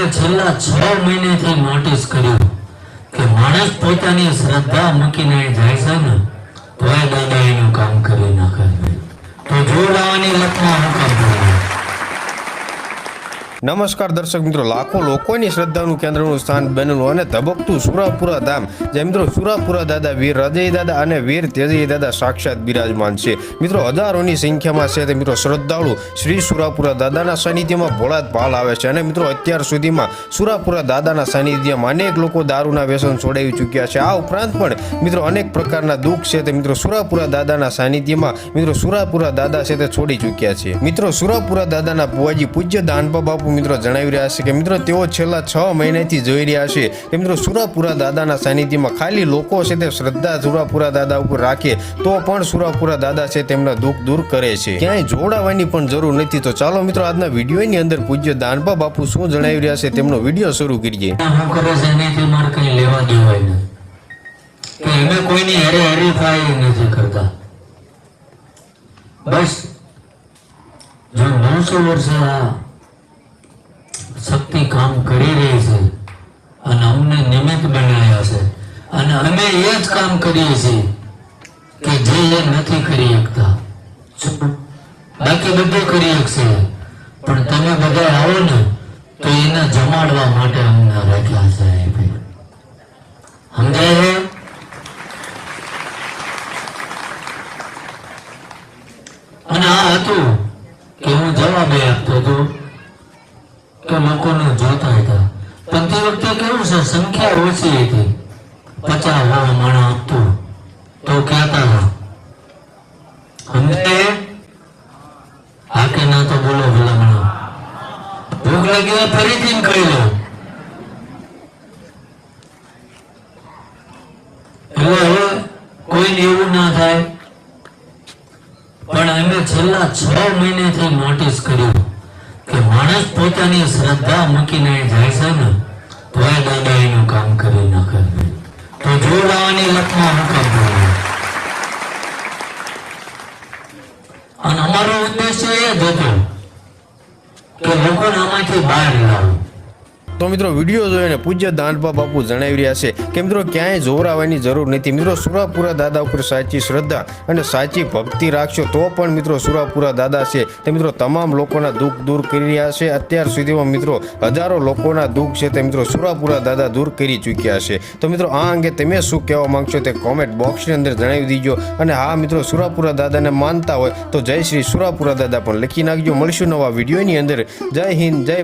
અમે છેલ્લા છ મહિનેથી નોટિસ કર્યું કે માણસ પોતાની શ્રદ્ધા મૂકીને જાય છે ને તોય દાદા એનું કામ કરી નાખે તો જોડાવાની લતમાં હું કરું? નમસ્કાર દર્શક મિત્રો, લાખો લોકોની શ્રદ્ધાનું કેન્દ્રનું સ્થાન બનેલું અને ધબકતું સુરાપુરા ધામ. જે મિત્રો સુરાપુરા દાદા વીર હૃદય દાદા અને વીર તેજય દાદા સાક્ષાત બિરાજમાન છે. મિત્રો, હજારોની સંખ્યામાં છે તે મિત્રો શ્રદ્ધાળુ શ્રી સુરાપુરા દાદાના સાનિધ્યમાં ભોળાત પાલ આવે છે અને મિત્રો અત્યાર સુધીમાં સુરાપુરા દાદાના સાનિધ્યમાં અનેક લોકો દારૂના વ્યસન છોડાવી ચૂક્યા છે. આ ઉપરાંત પણ મિત્રો અનેક પ્રકારના દુઃખ છે તે મિત્રો સુરાપુરા દાદાના સાનિધ્યમાં મિત્રો સુરાપુરા દાદા છે તે છોડી ચૂક્યા છે. મિત્રો, સુરાપુરા દાદાના બુવાજી પૂજ્ય દાનબા બાપુ મિત્રો જણાવી રહ્યા છે કે મિત્રો તેઓ છેલ્લા છ મહિનાથી જોઈ રહ્યા છે કે મિત્રો સુરાપુરા દાદાના સાનિધ્યમાં ખાલી લોકો છે તે શ્રદ્ધા સુરાપુરા દાદા ઉપર રાખે તો પણ સુરાપુરા દાદા છે તેમના દુઃખ દૂર કરે છે. ક્યાંય જોડાવાની પણ જરૂર નથી. તો ચાલો મિત્રો આજના વિડીયોની અંદર પૂજ્ય દાનબા બાપુ શું જણાવી રહ્યા છે તેમનો વીડિયો શરૂ કરીએ. કરતા. બસ. જો નવસો વર્ષે શક્તિ કામ કરી રહી છે અને અમને નિમિત્ત બનાવ્યા છે. અને અમે એ જ કામ કરીએ છીએ કે જે એ નથી કરી શકતા. બાકી બધું કરી શકશે. પણ તમે બધા આવો ને તો એને જમાડવા માટે અમને રાખ્યા છે સમજાય અને આ હતું કે હું જવાબ આપતો હતો કે લોકોને જોતા હતા. પણ તે વખતે કેવું છે, સંખ્યા ઓછી હતી. પચાસ વાળા માણા આપતું તો કહેતા હતા સમજાય હા કે ના તો બોલો ભલામણ ભૂખ લાગી ફરીથી કરી લો. એટલે કોઈને એવું ના થાય. પણ અમે છેલ્લા છ મહિનેથી નોટિસ કર્યું. માણસ પોતાની શ્રદ્ધા મૂકીને જાય છે ને, તોય દાદા એનું કામ કરી નાખે. તો જોડાવાની લખમાં હું કામ કરું અને અમારો ઉદ્દેશ્ય એ જ હતો કે લોકોને આમાંથી બહાર લાવવું તો મિત્રો વીડિયો જોઈને પૂજ્ય દાનબા બાપુ જણાવી રહ્યા છે કે મિત્રો ક્યાંય જોરાવાની જરૂર નથી. મિત્રો સુરાપુરા દાદા ઉપર સાચી શ્રદ્ધા અને સાચી ભક્તિ રાખશો તો પણ મિત્રો સુરાપુરા દાદા છે. તે મિત્રો તમામ લોકોના દુઃખ દૂર કરી રહ્યા છે. અત્યાર સુધીમાં મિત્રો હજારો લોકોના દુઃખ છે તે મિત્રો સુરાપુરા દાદા દૂર કરી ચૂક્યા છે. તો મિત્રો આ અંગે તમે શું કહેવા માંગશો તે કોમેન્ટ બોક્સની અંદર જણાવી દીજો અને હા મિત્રો સુરાપુરા દાદાને માનતા હોય તો જય શ્રી સુરાપુરા દાદા પણ લખી નાખજો. મળશું નવા વિડીયોની અંદર. જય હિન્દ, જય